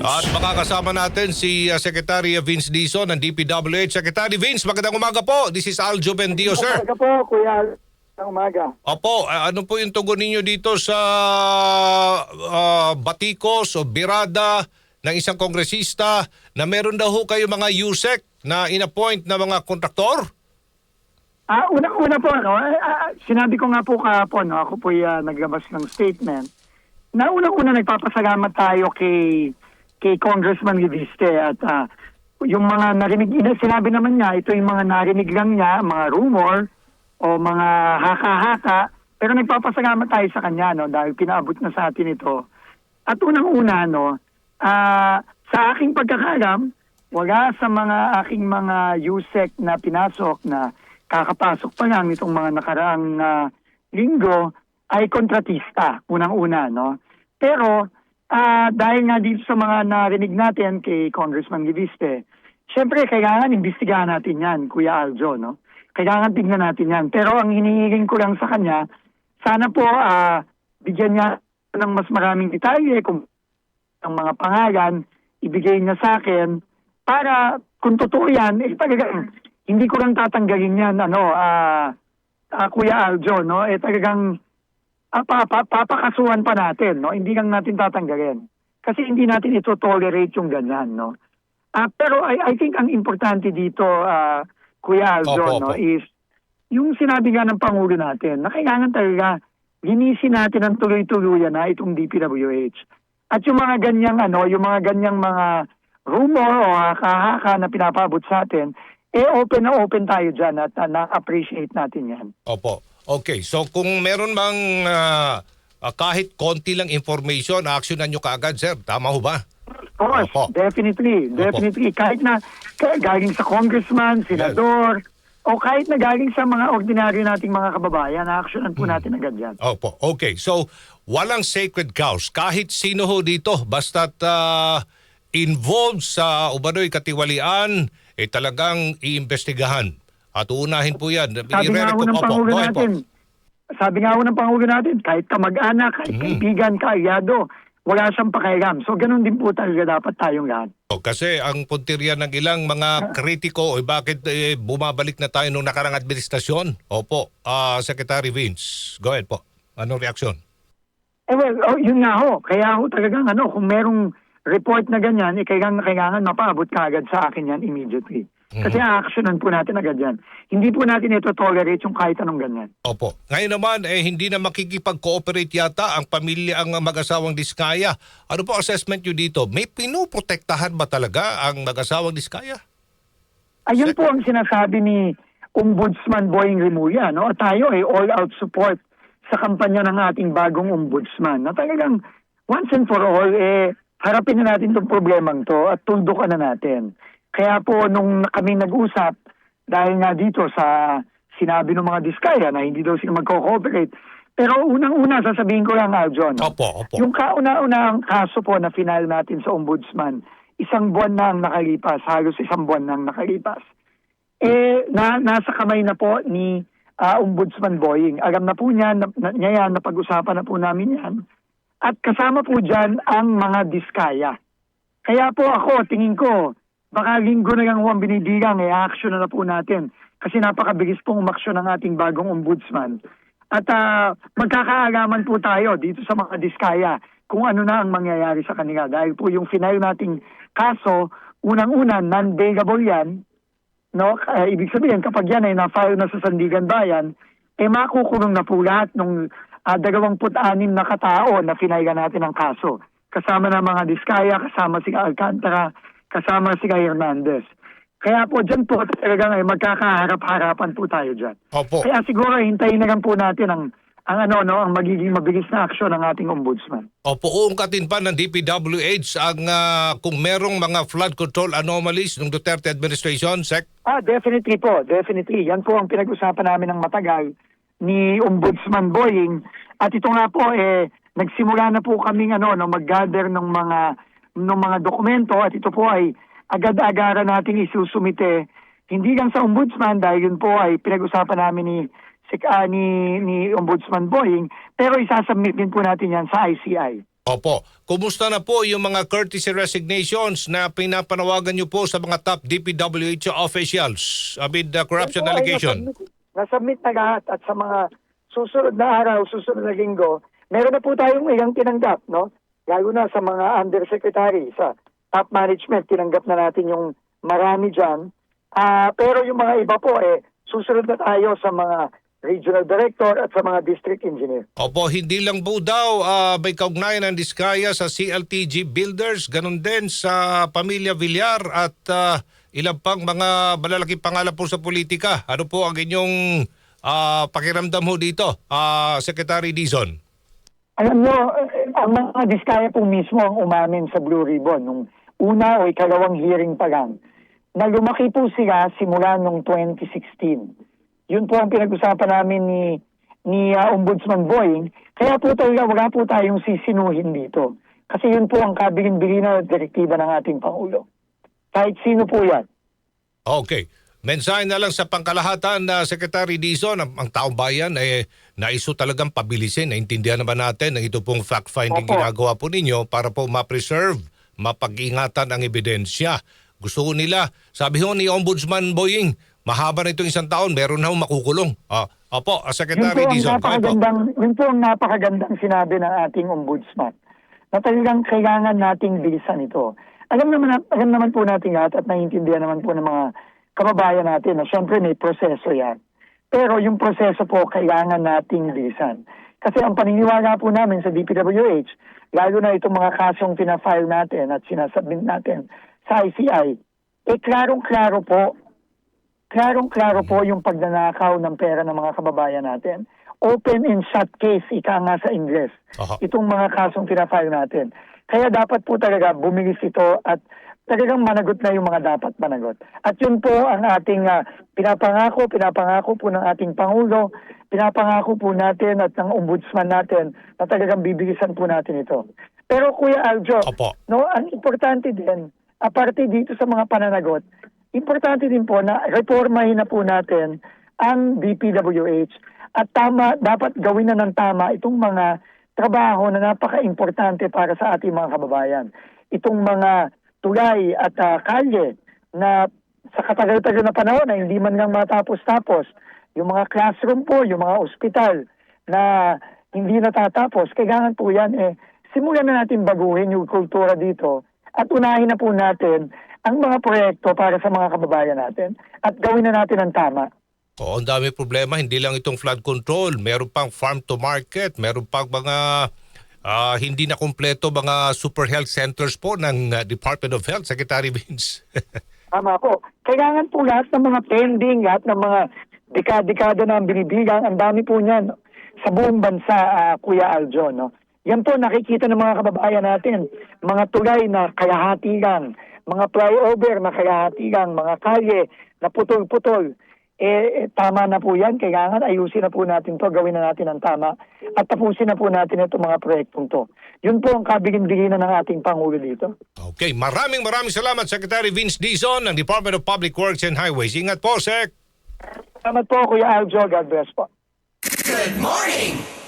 At makakasama natin si uh, Secretary Vince Dizon ng DPWH. Secretary Vince, magandang umaga po. This is Aljo Bendio, sir. Umaga po, Kuya. Ng umaga. Opo, uh, ano po yung tugon ninyo dito sa uh, batikos o birada ng isang kongresista na meron daw ho kayo mga USEC na inappoint na mga kontraktor? Ah, una-una po, ano, ah, ah, sinabi ko nga po kahapon, no, ako po uh, naglabas ng statement, na unang-una nagpapasalamat tayo kay kay Congressman Reviste at ah, yung mga narinig, ina- sinabi naman niya, ito yung mga narinig lang niya, mga rumor o mga haka-haka, pero nagpapasalamat tayo sa kanya no, dahil pinaabot na sa atin ito. At unang-una, no, ah, sa aking pagkakalam, wala sa mga aking mga USEC na pinasok na kakapasok pa lang itong mga nakaraang ah, linggo ay kontratista, unang-una, no? Pero ah, dahil nga dito sa mga narinig natin kay Congressman Giviste, syempre kailangan imbestigahan natin yan, Kuya Aljo, no? Kailangan tignan natin yan. Pero ang hinihiling ko lang sa kanya, sana po ah, bigyan niya ng mas maraming detalye kung ang mga pangalan, ibigay niya sa akin para kung totoo yan, eh talagang hindi ko lang tatanggalin yan, ano, ah ah, Kuya Aljo, no? Eh talagang ah, pa, pa, papakasuhan pa natin, no? Hindi lang natin tatanggalin. Kasi hindi natin ito tolerate yung ganyan, no? Ah, pero I, I think ang importante dito, ah, Kuya Aljo, Opo, no, opo. is yung sinabi nga ng Pangulo natin, na kailangan talaga linisin natin ang tuloy-tuluyan na itong DPWH. At yung mga ganyang ano, yung mga ganyang mga rumor o haka-haka na pinapabot sa atin, eh open na open tayo dyan at uh, na-appreciate natin yan. Opo. Okay, so kung meron mang ah, ah, kahit konti lang information, actionan nyo kaagad, sir. Tama ho ba? Of course, Opo. definitely, definitely. Kahit na ka- galing sa congressman, senador, o kahit na galing sa mga ordinaryo nating mga kababayan, na-actionan po natin agad yan. Opo. Okay, so walang sacred cows. Kahit sino ho dito, basta't ah, involved sa umano'y katiwalian, eh talagang iimbestigahan. At uunahin po yan. Sabi nga ho ng Pangulo natin, sabi nga ho ng Pangulo natin, kahit kamag-anak, kahit Mm. kaibigan, kaalyado, wala siyang pakialam. So ganun din po talaga dapat tayong lahat. Kasi ang puntirya ng ilang mga kritiko, eh, bakit eh, bumabalik na tayo nung nakarang administrasyon? Opo, ah, Secretary Vince. Go ahead po. Anong reaksyon? Eh well, oh, yun nga ho. Kaya ho talagang ano, kung merong report na ganyan, eh, kailangan, kailangan mapaabot ka agad sa akin yan immediately. Kasi a-actionan po natin agad yan. Hindi po natin ito tolerate yung kahit anong ganyan. Opo. Ngayon naman, eh, hindi na makikipag-cooperate yata ang pamilya, ang mag-asawang Diskaya. Ano po assessment nyo dito? May pinuprotektahan ba talaga ang mag-asawang Diskaya? Ayun po ang sinasabi ni Ombudsman Boying Remulla. No? Tayo ay all-out support sa kampanya ng ating bagong ombudsman. Na talagang once and for all, eh, harapin na natin itong problemang to at tuldukan na natin. Kaya po nung kami nag-usap, dahil nga dito sa sinabi ng mga diskaya na hindi daw sila magko-cooperate, pero unang-una sasabihin ko lang, Aljon, no? Opo, opo. Yung kauna-unang kaso po na final natin sa ombudsman, isang buwan na ang nakalipas, halos isang buwan na ang nakalipas. Eh, na, nasa kamay na po ni ah, Ombudsman Boying. Alam na po niya, na, na, niya yan, napag-usapan na po namin yan. At kasama po dyan ang mga diskaya. Kaya po ako, tingin ko, baka linggo na lang ho ang binibilang, eh, action na na po natin. Kasi napakabilis pong umaksyon ng ating bagong ombudsman. At ah, magkakaalaman po tayo dito sa mga diskaya kung ano na ang mangyayari sa kanila. Dahil po yung final nating kaso, unang-una, non-bailable yan. No? Eh, ibig sabihin, kapag yan ay na-file na sa Sandigan Bayan, eh makukulong na po lahat ng uh, 26 na katao na finailan natin ang kaso. Kasama na mga Diskaya, kasama si Alcantara, kasama si Hernandez. Kaya po dyan po talagang ay magkakaharap-harapan po tayo dyan. Opo. Kaya siguro hintayin na lang po natin ang ang ano no ang magiging mabilis na aksyon ng ating ombudsman. Opo, uungkatin pa ng DPWH ang ah, kung merong mga flood control anomalies ng Duterte administration, Sec? Ah, definitely po, definitely. Yan po ang pinag-usapan namin ng matagal ni Ombudsman Boying. At ito nga po eh nagsimula na po kaming ano no mag-gather ng mga ng mga dokumento at ito po ay agad-agaran nating isusumite hindi lang sa ombudsman dahil yun po ay pinag-usapan namin ni si, ah, ni, ni Ombudsman Boying pero isasubmit din po natin yan sa ICI. Opo. Kumusta na po yung mga courtesy resignations na pinapanawagan niyo po sa mga top DPWH officials amid the corruption ay allegation? Nasubmit na lahat at sa mga susunod na araw, susunod na linggo, meron na po tayong ilang tinanggap, no? Lalo na sa mga undersecretary, sa top management, tinanggap na natin yung marami dyan. Ah, pero yung mga iba po, eh, susunod na tayo sa mga regional director at sa mga district engineer. Opo, hindi lang po daw ah, may kaugnayan ng diskaya sa CLTG Builders, ganun din sa Pamilya Villar at ah, ilang pang mga malalaking pangalan po sa politika. Ano po ang inyong ah, pakiramdam ho dito, ah, Secretary Dizon? Alam nyo, eh, ang mga diskaya po mismo ang umamin sa Blue Ribbon nung una o ikalawang hearing pa lang na lumaki po sila simula nung 2016. Yun po ang pinag-usapan namin ni ni ah, Ombudsman Boying. Kaya po talaga wala po tayong sisinuhin dito. Kasi yun po ang kabilin-bilin na direktiba ng ating Pangulo. Kahit sino po yan. Okay. Mensahe na lang sa pangkalahatan na Secretary Dizon, ang, ang taong bayan eh naiso talagang pabilisin. Naintindihan naman natin na ito pong fact-finding Opo. ginagawa po ninyo para po ma-preserve, mapag-ingatan ang ebidensya. Gusto ko nila, sabi ho ni Ombudsman Boying, mahaba na itong isang taon, meron na ho makukulong. Ah, opo, ah, Secretary ang Dizon. napakagandang, yun po ang napakagandang sinabi ng ating ombudsman na talagang kailangan nating bilisan ito. Alam naman, alam naman po natin lahat at naiintindihan naman po ng mga kababayan natin na syempre may proseso yan. Pero yung proseso po kailangan nating bilisan. Kasi ang paniniwala po namin sa DPWH, lalo na itong mga kasong pinafile natin at sinasubmit natin sa ICI, eh klarong-klaro po klarong-klaro po yung pagnanakaw ng pera ng mga kababayan natin. Open and shut case, ika nga sa Ingles. Aha. Itong mga kasong pinafile natin. Kaya dapat po talaga bumilis ito at talagang managot na yung mga dapat managot. At yun po ang ating ah, pinapangako, pinapangako po ng ating Pangulo, pinapangako po natin at ng ombudsman natin na talagang bibilisan po natin ito. Pero Kuya Aljo, Opo. no, ang importante din, aparte dito sa mga pananagot, importante din po na reformahin na po natin ang DPWH at tama, dapat gawin na ng tama itong mga trabaho na napaka-importante para sa ating mga kababayan. Itong mga tulay at ah, kalye na sa katagal-tagal na panahon na hindi man lang matapos-tapos, yung mga classroom po, yung mga ospital na hindi natatapos, kailangan po yan eh, simulan na natin baguhin yung kultura dito at unahin na po natin ang mga proyekto para sa mga kababayan natin at gawin na natin ang tama. Oo, ang dami problema. Hindi lang itong flood control. Meron pang farm to market. Meron pang mga ah, hindi na kumpleto mga super health centers po ng ah, Department of Health, Secretary Vince. Tama po. Kailangan po lahat ng mga pending, lahat ng mga dekada-dekada na ang binibigang, ang dami po niyan sa buong bansa, ah, Kuya Aljo. No? Yan po nakikita ng mga kababayan natin. Mga tulay na kalahati lang, mga flyover na kalahati lang, mga kalye na putol-putol. Eh, eh, tama na po yan. Kailangan ayusin na po natin to, gawin na natin ang tama at tapusin na po natin itong mga proyektong to. Yun po ang kabilin-bilin ng ating Pangulo dito. okay, maraming maraming salamat Secretary Vince Dizon ng Department of Public Works and Highways. Ingat po, Sec. Salamat po, Kuya Aljo. God bless po. Good morning!